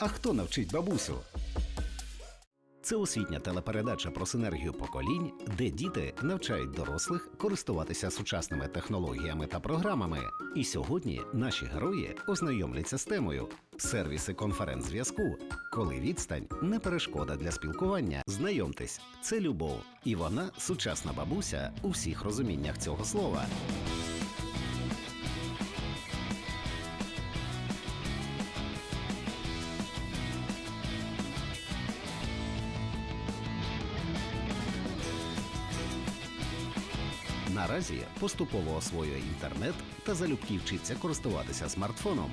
А хто навчить бабусю? Це освітня телепередача про синергію поколінь, де діти навчають дорослих користуватися сучасними технологіями та програмами. І сьогодні наші герої ознайомляться з темою сервіси конференц-зв'язку, коли відстань не перешкода для спілкування. Знайомтесь, це любов, і вона сучасна бабуся у всіх розуміннях цього слова. Наразі поступово освоює інтернет та залюбки вчиться користуватися смартфоном.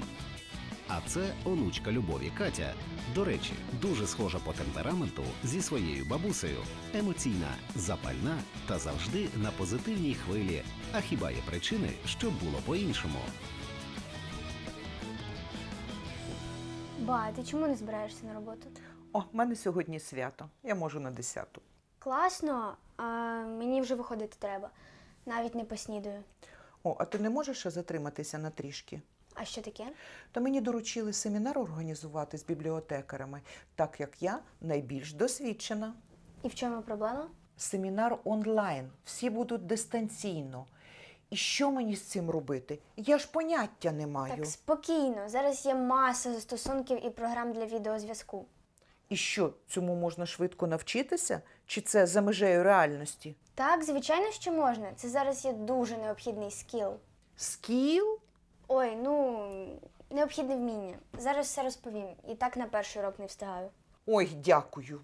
А це онучка Любові Катя. До речі, дуже схожа по темпераменту зі своєю бабусею. Емоційна, запальна та завжди на позитивній хвилі. А хіба є причини, щоб було по-іншому? Ба, ти чому не збираєшся на роботу? О, в мене сьогодні свято. Я можу на 10. Класно, а мені вже виходити треба. Навіть не поснідаю. О, а ти не можеш ще затриматися на трішки? А що таке? То мені доручили семінар організувати з бібліотекарами, так як я найбільш досвідчена. І в чому проблема? Семінар онлайн, всі будуть дистанційно. І що мені з цим робити? Я ж поняття не маю. Так спокійно. Зараз є маса застосунків і програм для відеозв'язку. І що, цьому можна швидко навчитися? Чи це за межею реальності? Так, звичайно, що можна. Це зараз є дуже необхідний скіл. Скіл? Ой, ну необхідне вміння. Зараз все розповім. І так на перший урок не встигаю. Ой, дякую.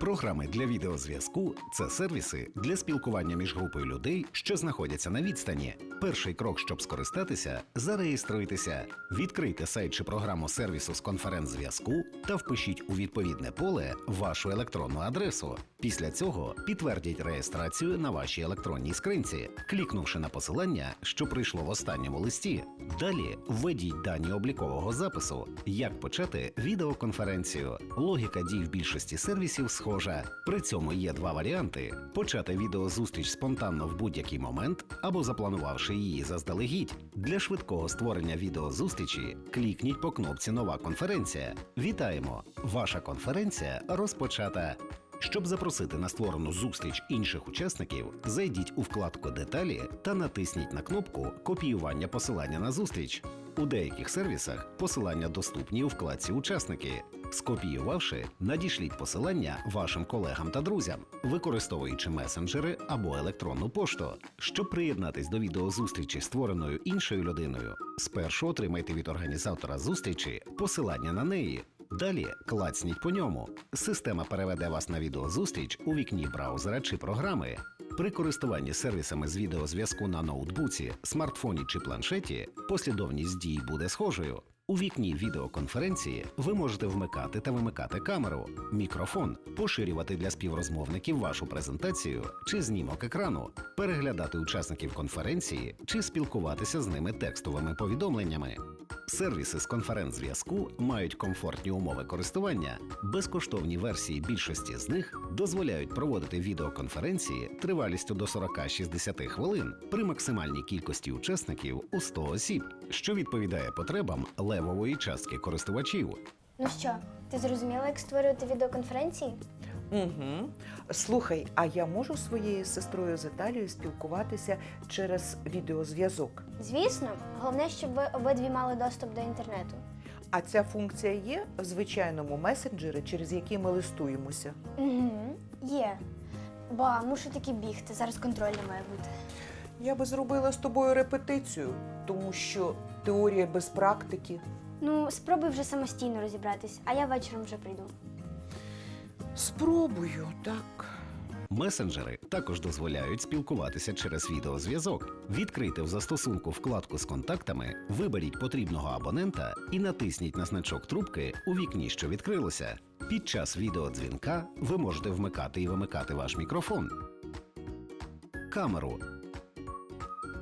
Програми для відеозв'язку це сервіси для спілкування між групою людей, що знаходяться на відстані. Перший крок, щоб скористатися, зареєструйтеся, відкрийте сайт чи програму сервісу з конференц-зв'язку та впишіть у відповідне поле вашу електронну адресу. Після цього підтвердіть реєстрацію на вашій електронній скринці, клікнувши на посилання, що прийшло в останньому листі. Далі введіть дані облікового запису, як почати відеоконференцію. Логіка дій в більшості сервісів схожа. При цьому є два варіанти: почати відеозустріч спонтанно в будь-який момент або запланувавши її заздалегідь. Для швидкого створення відеозустрічі клікніть по кнопці Нова конференція. Вітаємо! Ваша конференція розпочата. Щоб запросити на створену зустріч інших учасників, зайдіть у вкладку Деталі та натисніть на кнопку Копіювання посилання на зустріч. У деяких сервісах посилання доступні у вкладці Учасники. Скопіювавши, надішліть посилання вашим колегам та друзям, використовуючи месенджери або електронну пошту. Щоб приєднатись до відеозустрічі, створеною іншою людиною, спершу отримайте від організатора зустрічі посилання на неї. Далі клацніть по ньому. Система переведе вас на відеозустріч у вікні браузера чи програми. При користуванні сервісами з відеозв'язку на ноутбуці, смартфоні чи планшеті послідовність дій буде схожою. У вікні відеоконференції ви можете вмикати та вимикати камеру, мікрофон, поширювати для співрозмовників вашу презентацію чи знімок екрану, переглядати учасників конференції чи спілкуватися з ними текстовими повідомленнями. Сервіси з конференц-зв'язку мають комфортні умови користування. Безкоштовні версії більшості з них дозволяють проводити відеоконференції тривалістю до 40-60 хвилин при максимальній кількості учасників у 100 осіб, що відповідає потребам левової частки користувачів. Ну що, ти зрозуміла, як створювати відеоконференції? Угу. Слухай, а я можу своєю сестрою з Італією спілкуватися через відеозв'язок? Звісно, головне, щоб ви обидві мали доступ до інтернету. А ця функція є в звичайному месенджері, через який ми листуємося. Угу, є. Ба, мушу таки бігти, зараз контрольна має бути. Я би зробила з тобою репетицію, тому що теорія без практики. Ну, спробуй вже самостійно розібратись, а я вечором вже прийду. Спробую, так. Месенджери також дозволяють спілкуватися через відеозв'язок. Відкрийте в застосунку вкладку з контактами, виберіть потрібного абонента і натисніть на значок трубки у вікні, що відкрилося. Під час відеодзвінка ви можете вмикати і вимикати ваш мікрофон, камеру,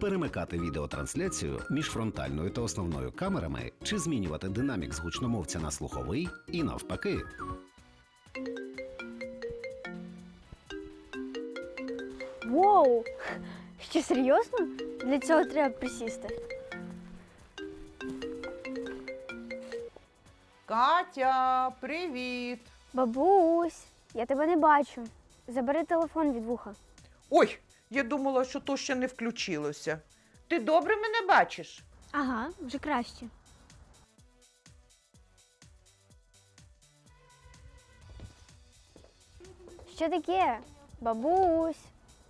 перемикати відеотрансляцію між фронтальною та основною камерами чи змінювати динамік з гучномовця на слуховий і навпаки. Воу! Що серйозно? Для цього треба присісти. Катя, привіт. Бабусь, я тебе не бачу. Забери телефон від вуха. Ой, я думала, що то ще не включилося. Ти добре мене бачиш? Ага, вже краще. Що таке? Бабусь,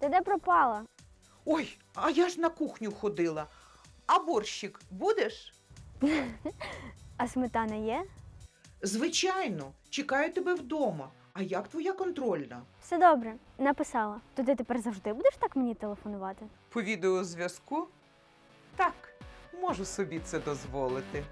ти де пропала? Ой, а я ж на кухню ходила. А борщик будеш? А сметана є? Звичайно, чекаю тебе вдома. А як твоя контрольна? Все добре, написала. То ти тепер завжди будеш так мені телефонувати? По відеозв'язку? Так, можу собі це дозволити.